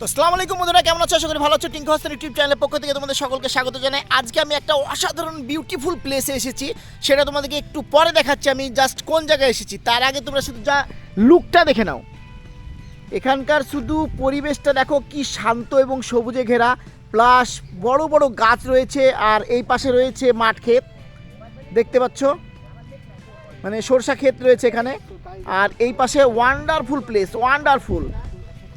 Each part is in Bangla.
তো আসসালামু আলাইকুম বন্ধুরা, কেমন আছো? আশা করি ভালো আছো। টিঙ্কু হাসান ইউটিউব চ্যানেলের পক্ষ থেকে তোমাদের সকলকে স্বাগত জানাই। আজকে আমি একটা অসাধারণ বিউটিফুল প্লেসে এসেছি। সেটা তোমাদেরকে একটু পরে দেখাচ্ছি। আমি জাস্ট কোন জায়গায় এসেছি? তার আগে তোমরা শুধু যা লুকটা দেখে নাও। এখানকার শুধু পরিবেশটা দেখো কি শান্ত এবং সবুজে ঘেরা। প্লাস বড় বড় গাছ রয়েছে আর এই পাশে রয়েছে মাঠ ক্ষেত। দেখতে পাচ্ছ? মানে সরষা ক্ষেত রয়েছে এখানে। আর এই পাশে ওয়ান্ডারফুল প্লেস ওয়ান্ডারফুল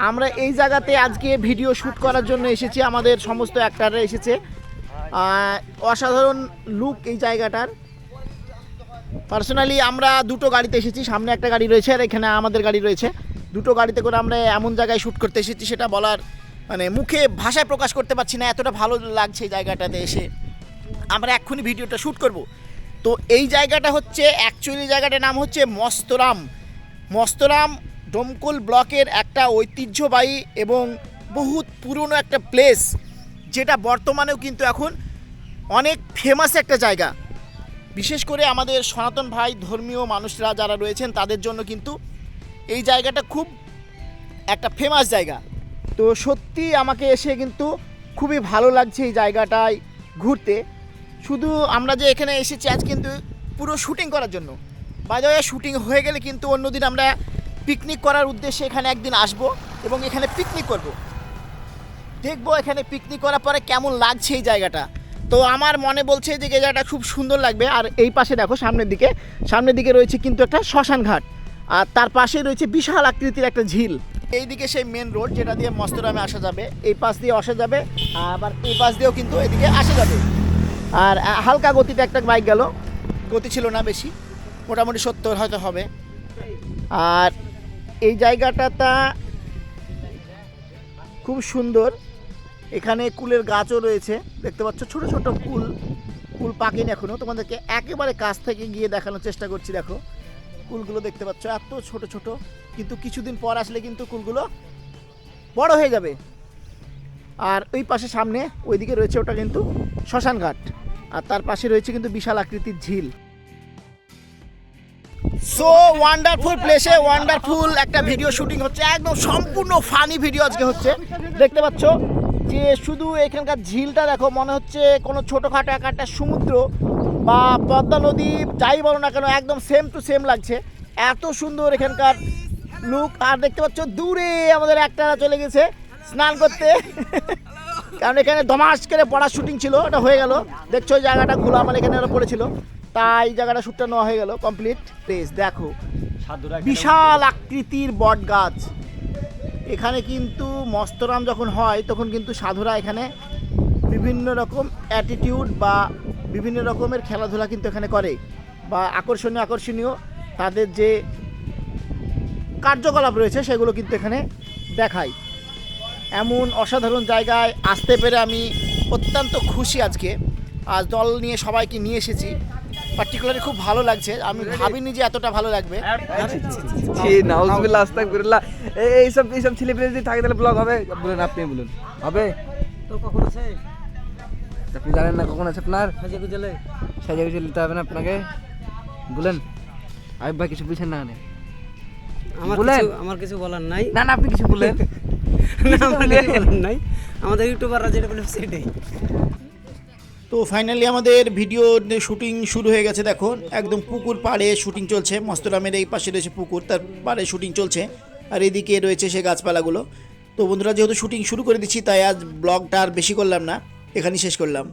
আমরা এই জায়গাতে আজকে ভিডিও শ্যুট করার জন্য এসেছি। আমাদের সমস্ত অ্যাক্টাররা এসেছে। অসাধারণ লুক এই জায়গাটার। পার্সোনালি আমরা দুটো গাড়িতে এসেছি। সামনে একটা গাড়ি রয়েছে আর এখানে আমাদের গাড়ি রয়েছে। দুটো গাড়িতে করে আমরা এমন জায়গায় শ্যুট করতে এসেছি, সেটা বলার মানে মুখে ভাষায় প্রকাশ করতে পারছি না, এতটা ভালো লাগছে এই জায়গাটাতে এসে। আমরা এক্ষুনি ভিডিওটা শ্যুট করব। তো এই জায়গাটা হচ্ছে অ্যাকচুয়ালি জায়গাটার নাম হচ্ছে মস্তরাম। মস্তরাম ডোমকুল ব্লকের একটা ঐতিহ্যবাহী এবং বহুত পুরনো একটা প্লেস যেটা বর্তমানেও কিন্তু এখন অনেক ফেমাস একটা জায়গা। বিশেষ করে আমাদের সনাতন ভাই, ধর্মীয় মানুষরা যারা রয়েছেন, তাদের জন্য কিন্তু এই জায়গাটা খুব একটা ফেমাস জায়গা। তো সত্যি আমাকে এসে কিন্তু খুবই ভালো লাগছে এই জায়গাটায় ঘুরতে। শুধু আমরা যে এখানে এসেছি আজ কিন্তু পুরো শুটিং করার জন্য। বাজারে শুটিং হয়ে গেলে কিন্তু অন্যদিন আমরা পিকনিক করার উদ্দেশ্যে এখানে একদিন আসব এবং এখানে পিকনিক করব। দেখব এখানে পিকনিক করার পরে কেমন লাগছে এই জায়গাটা। তো আমার মনে বলছে যে জায়গাটা খুব সুন্দর লাগবে। আর এই পাশে দেখো সামনের দিকে সামনের দিকে রয়েছে কিন্তু একটা শ্মশান ঘাট। আর তার পাশে রয়েছে বিশাল আকৃতির একটা ঝিল। এইদিকে সেই মেন রোড যেটা দিয়ে মস্তরামে আসা যাবে। এই পাশ দিয়ে আসা যাবে, আবার এই পাশ দিয়েও কিন্তু এদিকে আসা যাবে। আর হালকা গতিতে একটা বাইক গেল। গতি ছিল না বেশি, মোটামুটি সত্তর হয়তো হবে। আর এই জায়গাটাটা খুব সুন্দর। এখানে কুলের গাছও রয়েছে। দেখতে পাচ্ছ, ছোট ছোট কুল কুল পাকেনি এখনও। তোমাদেরকে একেবারে কাছ থেকে গিয়ে দেখানোর চেষ্টা করছি, দেখো। কুলগুলো দেখতে পাচ্ছ, এত ছোট ছোট। কিন্তু কিছুদিন পর আসলে কিন্তু কুলগুলো বড় হয়ে যাবে। আর ওই পাশে সামনে ওইদিকে রয়েছে ওটা কিন্তু শ্মশান ঘাট আর তার পাশে রয়েছে কিন্তু বিশাল আকৃতির ঝিল। সো ওয়ান্ডারফুল প্লেসে ওয়ান্ডারফুল একটা ভিডিও শুটিং হচ্ছে। একদম সম্পূর্ণ ফানি ভিডিও আজকে হচ্ছে। দেখতে পাচ্ছ যে শুধু এখানকার ঝিলটা দেখো, মনে হচ্ছে কোনো ছোটোখাটো এক একটা সমুদ্র বা পদ্মা নদী, যাই বলো না কেন, একদম সেম টু সেম লাগছে। এত সুন্দর এখানকার লুক আর দেখতে পাচ্ছ দূরে আমাদের একটারা চলে গেছে স্নান করতে। কারণ এখানে দমাস করে পড়ার শুটিং ছিল, ওটা হয়ে গেল। দেখছ জায়গাটা খোলা আমার এখানে আরও তাই জায়গাটা শ্যুটটা নেওয়া হয়ে গেল কমপ্লিট প্লেস দেখো। বিশাল আকৃতির বট গাছ। এখানে কিন্তু মস্তরাম যখন হয় তখন কিন্তু সাধুরা এখানে বিভিন্ন রকম অ্যাটিটিউড বা বিভিন্ন রকমের খেলাধুলা কিন্তু এখানে করে বা আকর্ষণীয় আকর্ষণীয়। তাদের যে কার্যকলাপ রয়েছে সেগুলো কিন্তু এখানে দেখায়। এমন অসাধারণ জায়গায় আসতে পেরে আমি অত্যন্ত খুশি আজকে। আজ দল নিয়ে সবাইকে নিয়ে এসেছি। পার্টিকুলারলি খুব ভালো লাগছে। আমি ভাবিনি যে এতটা ভালো লাগবে। ছি নাউজুবিল্লাহ আস্তাগফিরুল্লাহ এই এইসব এইসব ছেলে পেলে যদি থাকে তাহলে ব্লগ হবে? বলুন আপনি বলুন। হবে? তো কখন আছে? আপনি জানেন না কখন আছে আপনার? সাজে গুজলে সাজা গুজে নিতে হবে না আপনাকে। বলেন। আইব ভাই কিছু বুঝেন না মানে আমার। কিছু আমার কিছু বলার নাই। না না আপনি কিছু বলেন। না, আমার কিছু বলার নাই। আমাদের ইউটিউবাররা যেটা বলে সেটাই। তো ফাইনালি আমাদের ভিডিও শুটিং শুরু হয়ে গেছে, দেখো। একদম পুকুর পাড়ে শুটিং চলছে, মস্তরামের এই পাশে রয়েছে পুকুর, তার পাড়ে শুটিং চলছে। আর এদিকে রয়েছে সে গাছপালাগুলো। তো বন্ধুরা, যেহেতু শুটিং শুরু করে দিচ্ছি, তাই আজ ব্লগটা আর বেশি করলাম না, এখানেই শেষ করলাম।